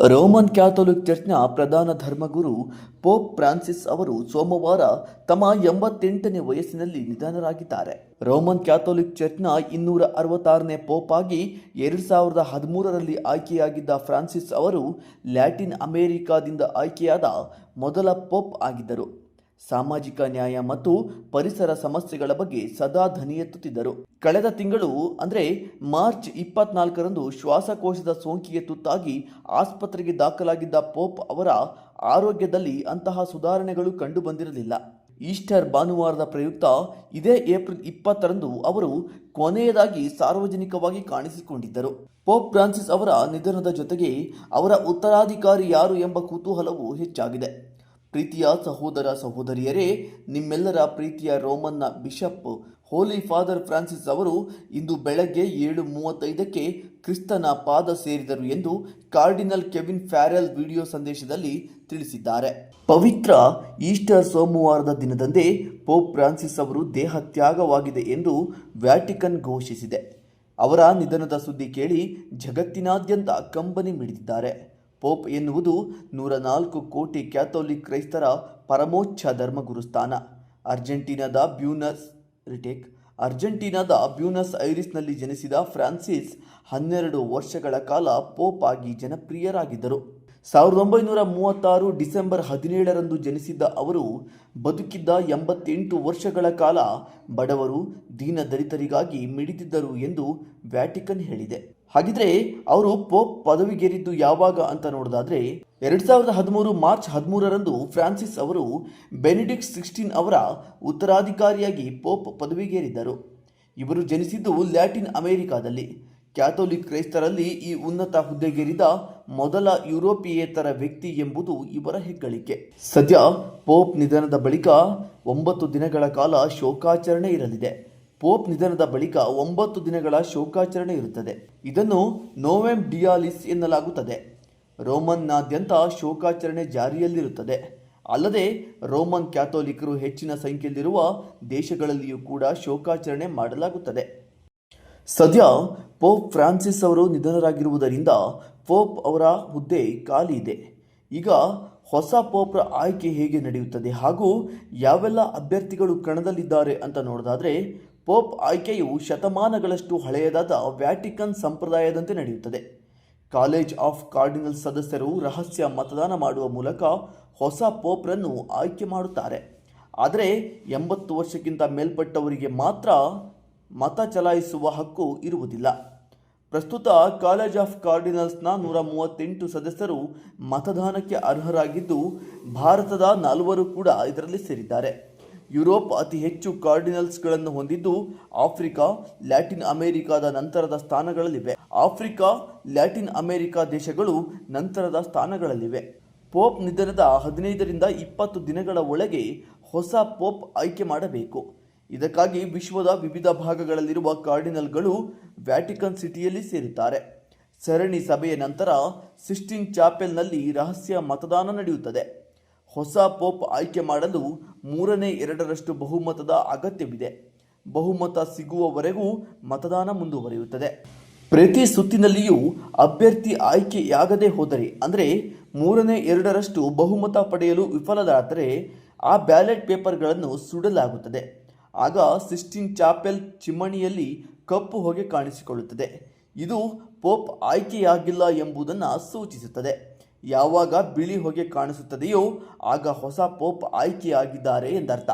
Roman Catholic ಚರ್ಚ್ನ ಪ್ರಧಾನ ಧರ್ಮಗುರು pop Francis ಅವರು ಸೋಮವಾರ ತಮ್ಮ ಎಂಬತ್ತೆಂಟನೇ ವಯಸ್ಸಿನಲ್ಲಿ ನಿಧನರಾಗಿದ್ದಾರೆ. ರೋಮನ್ ಕ್ಯಾಥೋಲಿಕ್ ಚರ್ಚ್ನ ಇನ್ನೂರ ಅರವತ್ತಾರನೇ ಪೋಪ್ ಆಗಿ ಎರಡು ಸಾವಿರದ ಹದಿಮೂರರಲ್ಲಿ ಆಯ್ಕೆಯಾಗಿದ್ದ ಫ್ರಾನ್ಸಿಸ್ ಅವರು ಲ್ಯಾಟಿನ್ ಅಮೆರಿಕಾದಿಂದ ಆಯ್ಕೆಯಾದ ಮೊದಲ ಪೋಪ್ ಆಗಿದ್ದರು. ಸಾಮಾಜಿಕ ನ್ಯಾಯ ಮತ್ತು ಪರಿಸರ ಸಮಸ್ಯೆಗಳ ಬಗ್ಗೆ ಸದಾ ಧ್ವನಿ ಎತ್ತುತ್ತಿದ್ದರು ಕಳೆದ ತಿಂಗಳು, ಅಂದರೆ ಮಾರ್ಚ್ ಇಪ್ಪತ್ನಾಲ್ಕರಂದು ಶ್ವಾಸಕೋಶದ ಸೋಂಕಿಗೆ ತುತ್ತಾಗಿ ಆಸ್ಪತ್ರೆಗೆ ದಾಖಲಾಗಿದ್ದ ಪೋಪ್ ಅವರ ಆರೋಗ್ಯದಲ್ಲಿ ಅಂತಹ ಸುಧಾರಣೆಗಳು ಕಂಡುಬಂದಿರಲಿಲ್ಲ. ಈಸ್ಟರ್ ಭಾನುವಾರದ ಪ್ರಯುಕ್ತ ಇದೇ ಏಪ್ರಿಲ್ ಇಪ್ಪತ್ತರಂದು ಅವರು ಕೊನೆಯದಾಗಿ ಸಾರ್ವಜನಿಕವಾಗಿ ಕಾಣಿಸಿಕೊಂಡಿದ್ದರು. ಪೋಪ್ ಫ್ರಾನ್ಸಿಸ್ ಅವರ ನಿಧನದ ಜೊತೆಗೆ ಅವರ ಉತ್ತರಾಧಿಕಾರಿ ಯಾರು ಎಂಬ ಕುತೂಹಲವು ಹೆಚ್ಚಾಗಿದೆ. ಪ್ರೀತಿಯ ಸಹೋದರ ಸಹೋದರಿಯರೇ, ನಿಮ್ಮೆಲ್ಲರ ಪ್ರೀತಿಯ ರೋಮನ್ನ ಬಿಷಪ್ ಹೋಲಿ ಫಾದರ್ ಫ್ರಾನ್ಸಿಸ್ ಅವರು ಇಂದು ಬೆಳಗ್ಗೆ ಏಳು ಮೂವತ್ತೈದಕ್ಕೆ ಕ್ರಿಸ್ತನ ಪಾದ ಸೇರಿದರು ಎಂದು ಕಾರ್ಡಿನಲ್ ಕೆವಿನ್ ಫ್ಯಾರೆಲ್ ವಿಡಿಯೋ ಸಂದೇಶದಲ್ಲಿ ತಿಳಿಸಿದ್ದಾರೆ. ಪವಿತ್ರ ಈಸ್ಟರ್ ಸೋಮವಾರದ ದಿನದಂದೇ ಪೋಪ್ ಫ್ರಾನ್ಸಿಸ್ ಅವರು ದೇಹ ತ್ಯಾಗವಾಗಿದೆ ಎಂದು ವ್ಯಾಟಿಕನ್ ಘೋಷಿಸಿದೆ. ಅವರ ನಿಧನದ ಸುದ್ದಿ ಕೇಳಿ ಜಗತ್ತಿನಾದ್ಯಂತ ಕಂಬನಿ ಮಿಡಿದಿದ್ದಾರೆ. ಪೋಪ್ ಎನ್ನುವುದು ನೂರ ನಾಲ್ಕು ಕೋಟಿ ಕ್ಯಾಥೋಲಿಕ್ ಕ್ರೈಸ್ತರ ಪರಮೋಚ್ಚ ಧರ್ಮಗುರುಸ್ಥಾನ. ಅರ್ಜೆಂಟೀನಾದ ಬ್ಯೂನಸ್ ರಿಟೇಕ್, ಅರ್ಜೆಂಟೀನಾದ ಬ್ಯೂನಸ್ ಐರಿಸ್ನಲ್ಲಿ ಜನಿಸಿದ ಫ್ರಾನ್ಸಿಸ್ ಹನ್ನೆರಡು ವರ್ಷಗಳ ಕಾಲ ಪೋಪ್ ಆಗಿ ಜನಪ್ರಿಯರಾಗಿದ್ದರು. ಸಾವಿರದ ಒಂಬೈನೂರ ಮೂವತ್ತಾರು ಡಿಸೆಂಬರ್ ಹದಿನೇಳರಂದು ಜನಿಸಿದ್ದ ಅವರು ಬದುಕಿದ್ದ ಎಂಬತ್ತೆಂಟು ವರ್ಷಗಳ ಕಾಲ ಬಡವರು, ದೀನದಲಿತರಿಗಾಗಿ ಮಿಡಿದಿದ್ದರು ಎಂದು ವ್ಯಾಟಿಕನ್ ಹೇಳಿದೆ. ಹಾಗಿದ್ರೆ ಅವರು ಪೋಪ್ ಪದವಿಗೇರಿದ್ದು ಯಾವಾಗ ಅಂತ ನೋಡೋದಾದ್ರೆ ಎರಡ್ ಸಾವಿರದ ಹದಿಮೂರು ಮಾರ್ಚ್ ಹದಿಮೂರರಂದು ಫ್ರಾನ್ಸಿಸ್ ಅವರು ಬೆನಿಡಿಕ್ಟ್ ಸಿಕ್ಸ್ಟೀನ್ ಅವರ ಉತ್ತರಾಧಿಕಾರಿಯಾಗಿ ಪೋಪ್ ಪದವಿಗೇರಿದ್ದರು. ಇವರು ಜನಿಸಿದ್ದು ಲ್ಯಾಟಿನ್ ಅಮೆರಿಕಾದಲ್ಲಿ. ಕ್ಯಾಥೋಲಿಕ್ ಕ್ರೈಸ್ತರಲ್ಲಿ ಈ ಉನ್ನತ ಹುದ್ದೆಗೇರಿದ ಮೊದಲ ಯುರೋಪಿಯೇತರ ವ್ಯಕ್ತಿ ಎಂಬುದು ಇವರ ಹೆಗ್ಗಳಿಕೆ. ಸದ್ಯ ಪೋಪ್ ನಿಧನದ ಬಳಿಕ ಒಂಬತ್ತು ದಿನಗಳ ಕಾಲ ಶೋಕಾಚರಣೆ ಇರಲಿದೆ. ಪೋಪ್ ನಿಧನದ ಬಳಿಕ ಒಂಬತ್ತು ದಿನಗಳ ಶೋಕಾಚರಣೆ ಇರುತ್ತದೆ. ಇದನ್ನು ನೋವೆಂ ಡಿಯಾಲಿಸ್ ಎನ್ನಲಾಗುತ್ತದೆ. ರೋಮನ್ನಾದ್ಯಂತ ಶೋಕಾಚರಣೆ ಜಾರಿಯಲ್ಲಿರುತ್ತದೆ. ಅಲ್ಲದೆ ರೋಮನ್ ಕ್ಯಾಥೋಲಿಕರು ಹೆಚ್ಚಿನ ಸಂಖ್ಯೆಯಲ್ಲಿರುವ ದೇಶಗಳಲ್ಲಿಯೂ ಕೂಡ ಶೋಕಾಚರಣೆ ಮಾಡಲಾಗುತ್ತದೆ. ಸದ್ಯ ಪೋಪ್ ಫ್ರಾನ್ಸಿಸ್ ಅವರು ನಿಧನರಾಗಿರುವುದರಿಂದ ಪೋಪ್ ಅವರ ಹುದ್ದೆ ಖಾಲಿ ಇದೆ. ಈಗ ಹೊಸ ಪೋಪ್ರ ಆಯ್ಕೆ ಹೇಗೆ ನಡೆಯುತ್ತದೆ ಹಾಗೂ ಯಾವೆಲ್ಲ ಅಭ್ಯರ್ಥಿಗಳು ಕಣದಲ್ಲಿದ್ದಾರೆ ಅಂತ ನೋಡೋದಾದ್ರೆ ಪೋಪ್ ಆಯ್ಕೆಯು ಶತಮಾನಗಳಷ್ಟು ಹಳೆಯದಾದ ವ್ಯಾಟಿಕನ್ ಸಂಪ್ರದಾಯದಂತೆ ನಡೆಯುತ್ತದೆ. ಕಾಲೇಜ್ ಆಫ್ ಕಾರ್ಡಿನಲ್ ಸದಸ್ಯರು ರಹಸ್ಯ ಮತದಾನ ಮಾಡುವ ಮೂಲಕ ಹೊಸ ಪೋಪ್ರನ್ನು ಆಯ್ಕೆ ಮಾಡುತ್ತಾರೆ. ಆದರೆ ಎಂಬತ್ತು ವರ್ಷಕ್ಕಿಂತ ಮೇಲ್ಪಟ್ಟವರಿಗೆ ಮಾತ್ರ ಮತ ಚಲಾಯಿಸುವ ಹಕ್ಕು ಇರುವುದಿಲ್ಲ. ಪ್ರಸ್ತುತ ಕಾಲೇಜ್ ಆಫ್ ಕಾರ್ಡಿನಲ್ಸ್ನ ನೂರ ಮೂವತ್ತೆಂಟು ಸದಸ್ಯರು ಮತದಾನಕ್ಕೆ ಅರ್ಹರಾಗಿದ್ದು, ಭಾರತದ ನಾಲ್ವರು ಕೂಡ ಇದರಲ್ಲಿ ಸೇರಿದ್ದಾರೆ. ಯುರೋಪ್ ಅತಿ ಹೆಚ್ಚು ಕಾರ್ಡಿನಲ್ಸ್ಗಳನ್ನು ಹೊಂದಿದ್ದು ಆಫ್ರಿಕಾ, ಲ್ಯಾಟಿನ್ ಅಮೆರಿಕಾದ ನಂತರದ ಸ್ಥಾನಗಳಲ್ಲಿವೆ. ಆಫ್ರಿಕಾ, ಲ್ಯಾಟಿನ್ ಅಮೆರಿಕಾ ದೇಶಗಳು ನಂತರದ ಸ್ಥಾನಗಳಲ್ಲಿವೆ. ಪೋಪ್ ನಿಧನದ ಹದಿನೈದರಿಂದ ಇಪ್ಪತ್ತು ದಿನಗಳ ಒಳಗೆ ಹೊಸ ಪೋಪ್ ಆಯ್ಕೆ ಮಾಡಬೇಕು. ಇದಕ್ಕಾಗಿ ವಿಶ್ವದ ವಿವಿಧ ಭಾಗಗಳಲ್ಲಿರುವ ಕಾರ್ಡಿನಲ್ಗಳು ವ್ಯಾಟಿಕನ್ ಸಿಟಿಯಲ್ಲಿ ಸೇರುತ್ತಾರೆ. ಸರಣಿ ಸಭೆಯ ನಂತರ ಸಿಸ್ಟಿನ್ ಚಾಪೆಲ್ನಲ್ಲಿ ರಹಸ್ಯ ಮತದಾನ ನಡೆಯುತ್ತದೆ. ಹೊಸ ಪೋಪ್ ಆಯ್ಕೆ ಮಾಡಲು ಮೂರನೇ ಎರಡರಷ್ಟು ಬಹುಮತದ ಅಗತ್ಯವಿದೆ. ಬಹುಮತ ಸಿಗುವವರೆಗೂ ಮತದಾನ ಮುಂದುವರಿಯುತ್ತದೆ. ಪ್ರತಿ ಸುತ್ತಿನಲ್ಲಿಯೂ ಅಭ್ಯರ್ಥಿ ಆಯ್ಕೆಯಾಗದೇ ಹೋದರೆ, ಅಂದರೆ ಮೂರನೇ ಎರಡರಷ್ಟು ಬಹುಮತ ಪಡೆಯಲು ವಿಫಲರಾದರೆ ಆ ಬ್ಯಾಲೆಟ್ ಪೇಪರ್ಗಳನ್ನು ಸುಡಲಾಗುತ್ತದೆ. ಆಗ ಸಿಸ್ಟಿನ್ ಚಾಪೆಲ್ ಚಿಮಣಿಯಲ್ಲಿ ಕಪ್ಪು ಹೊಗೆ ಕಾಣಿಸಿಕೊಳ್ಳುತ್ತದೆ. ಇದು ಪೋಪ್ ಆಯ್ಕೆಯಾಗಿಲ್ಲ ಎಂಬುದನ್ನು ಸೂಚಿಸುತ್ತದೆ. ಯಾವಾಗ ಬಿಳಿ ಹೊಗೆ ಕಾಣಿಸುತ್ತದೆಯೋ ಆಗ ಹೊಸ ಪೋಪ್ ಆಯ್ಕೆಯಾಗಿದ್ದಾರೆ ಎಂದರ್ಥ.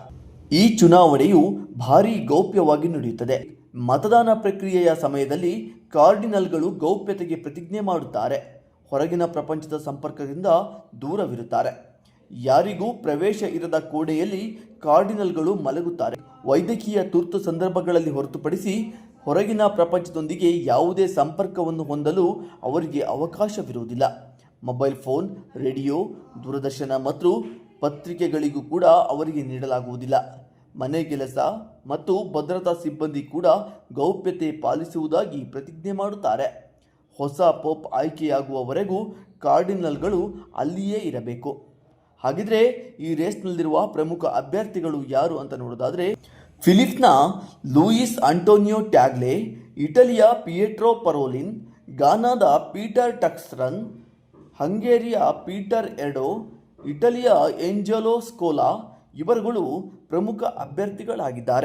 ಈ ಚುನಾವಣೆಯು ಭಾರೀ ಗೌಪ್ಯವಾಗಿ ನಡೆಯುತ್ತದೆ. ಮತದಾನ ಪ್ರಕ್ರಿಯೆಯ ಸಮಯದಲ್ಲಿ ಕಾರ್ಡಿನಲ್ಗಳು ಗೌಪ್ಯತೆಗೆ ಪ್ರತಿಜ್ಞೆ ಮಾಡುತ್ತಾರೆ. ಹೊರಗಿನ ಪ್ರಪಂಚದ ಸಂಪರ್ಕದಿಂದ ದೂರವಿರುತ್ತಾರೆ. ಯಾರಿಗೂ ಪ್ರವೇಶ ಇರದ ಕೋಣೆಯಲ್ಲಿ ಕಾರ್ಡಿನಲ್ಗಳು ಮಲಗುತ್ತಾರೆ. ವೈದ್ಯಕೀಯ ತುರ್ತು ಸಂದರ್ಭಗಳಲ್ಲಿ ಹೊರತುಪಡಿಸಿ ಹೊರಗಿನ ಪ್ರಪಂಚದೊಂದಿಗೆ ಯಾವುದೇ ಸಂಪರ್ಕವನ್ನು ಹೊಂದಲು ಅವರಿಗೆ ಅವಕಾಶವಿರುವುದಿಲ್ಲ. ಮೊಬೈಲ್ ಫೋನ್, ರೇಡಿಯೋ, ದೂರದರ್ಶನ ಮತ್ತು ಪತ್ರಿಕೆಗಳಿಗೂ ಕೂಡ ಅವರಿಗೆ ನೀಡಲಾಗುವುದಿಲ್ಲ. ಮನೆ ಕೆಲಸ ಮತ್ತು ಭದ್ರತಾ ಸಿಬ್ಬಂದಿ ಕೂಡ ಗೌಪ್ಯತೆ ಪಾಲಿಸುವುದಾಗಿ ಪ್ರತಿಜ್ಞೆ ಮಾಡುತ್ತಾರೆ. ಹೊಸ ಪೋಪ್ ಆಯ್ಕೆಯಾಗುವವರೆಗೂ ಕಾರ್ಡಿನಲ್ಗಳು ಅಲ್ಲಿಯೇ ಇರಬೇಕು. ಹಾಗಿದ್ರೆ ಈ ರೇಸ್ನಲ್ಲಿರುವ ಪ್ರಮುಖ ಅಭ್ಯರ್ಥಿಗಳು ಯಾರು ಅಂತ ನೋಡೋದಾದ್ರೆ ಫಿಲಿಪ್ನ ಲೂಯಿಸ್ ಆಂಟೋನಿಯೋ ಟ್ಯಾಗ್ಲೆ, ಇಟಲಿಯ ಪಿಯೆಟ್ರೋ ಪರೋಲಿನ್ ಗಾನಾದ ಪೀಟರ್ ಟಕ್ಸ್ರನ್, ಹಂಗೇರಿಯ ಪೀಟರ್ ಎರಡೋ ಇಟಲಿಯ ಏಂಜಲೋ ಸ್ಕೋಲಾ, ಇವರುಗಳು ಪ್ರಮುಖ ಅಭ್ಯರ್ಥಿಗಳಾಗಿದ್ದಾರೆ.